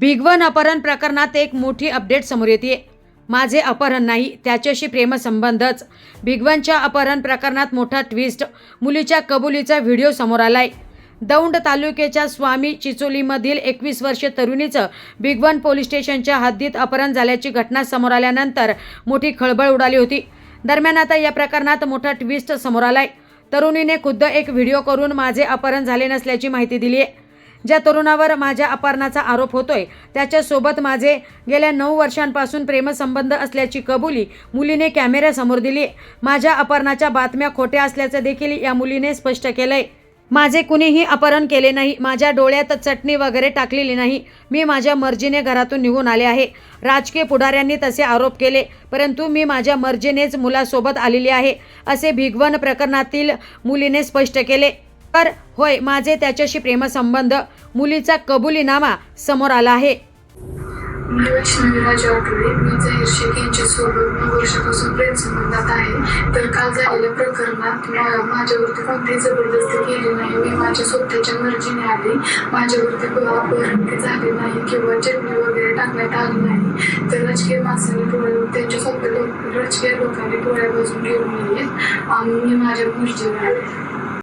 भिगवण अपहरण प्रकरणात एक मोठी अपडेट समोर येते माझे अपहरण नाही त्याच्याशी प्रेमसंबंधच. भिगवणच्या अपहरण प्रकरणात मोठा ट्विस्ट मुलीच्या कबुलीचा व्हिडिओ समोर आलाय. दौंड तालुक्याच्या स्वामी चिचोलीमधील एकवीस वर्षीय तरुणीचं भिगवण पोलीस स्टेशनच्या हद्दीत अपहरण झाल्याची घटना समोर आल्यानंतर मोठी खळबळ उडाली होती. दरम्यान आता या प्रकरणात मोठा ट्विस्ट समोर आलाय. तरुणीने खुद्द एक व्हिडिओ करून माझे अपहरण झाले नसल्याची माहिती दिली आहे ज्या तरुणावर माझ्या अपहरणाचा आरोप होतोय त्याच्यासोबत माझे गेल्या नऊ वर्षांपासून प्रेमसंबंध असल्याची कबुली मुलीने कॅमेऱ्यासमोर दिली माझ्या अपहरणाच्या बातम्या खोट्या असल्याचं देखील या मुलीने स्पष्ट केलंय. माझे कुणीही अपहरण केले नाही माझ्या डोळ्यात चटणी वगैरे टाकलेली नाही. मी माझ्या मर्जीने घरातून निघून आले आहे. राजकीय पुढाऱ्यांनी तसे आरोप केले परंतु मी माझ्या मर्जीनेच मुलासोबत आलेली आहे असे भिगवण प्रकरणातील मुलीने स्पष्ट केले. तर होय माझे त्याच्याशी प्रेमसंबंध मुलीचा कबुलीनामा समोर आला आहे. मी राजा आठवडे मी जाहीर शेख यांच्यासोबत नऊ वर्षापासून प्रेमसंबंधात आहे. तर काल झालेल्या प्रकरणात मा- माझ्यावरती कोणतीही जबरदस्ती केली नाही. मी माझ्या स्वतःच्या मर्जीने आली. माझ्यावरती अपहरण झाले नाही किंवा चटणी वगैरे टाकण्यात आली नाही. तर राजकीय माणसांनी डोळे त्यांच्या स्वतः लोक राजकीय लोकांनी डोळ्या बाजून घेऊन गेले आणि मी माझ्या मर्जीने आले.